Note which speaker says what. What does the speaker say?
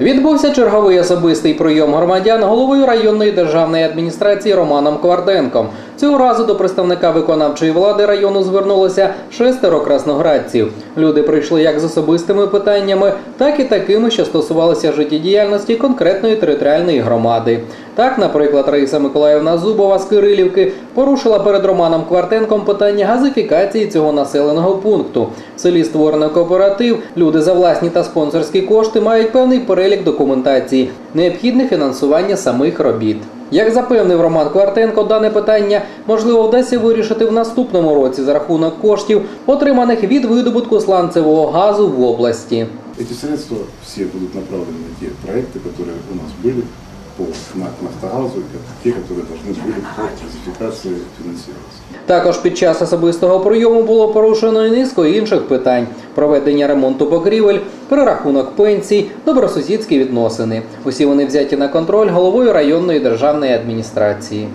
Speaker 1: Відбувся черговий особистий прийом громадян головою районної державної адміністрації Романом Квартенком. Цього разу до представника виконавчої влади району звернулося шестеро красноградців. Люди прийшли як з особистими питаннями, так і такими, що стосувалися життєдіяльності конкретної територіальної громади. Так, наприклад, Раїса Миколаївна Зубова з Кирилівки порушила перед Романом Квартенком питання газифікації цього населеного пункту. В селі створено кооператив. Люди за власні та спонсорські кошти мають певний перелік документації, необхідне фінансування самих робіт. Як запевнив Роман Квартенко, дане питання можливо вдасться вирішити в наступному році за рахунок коштів, отриманих від видобутку сланцевого газу в області.
Speaker 2: Эти средства все будут направлены на те проекты, которые у нас были по НАК «Нафтогазу», и те, которые должны были по газификации финансироваться.
Speaker 1: Також під час особистого прийому було порушено і низку інших питань: проведення ремонту покрівель, перерахунок пенсій, добросусідські відносини. Усі вони взяті на контроль головою районної державної адміністрації.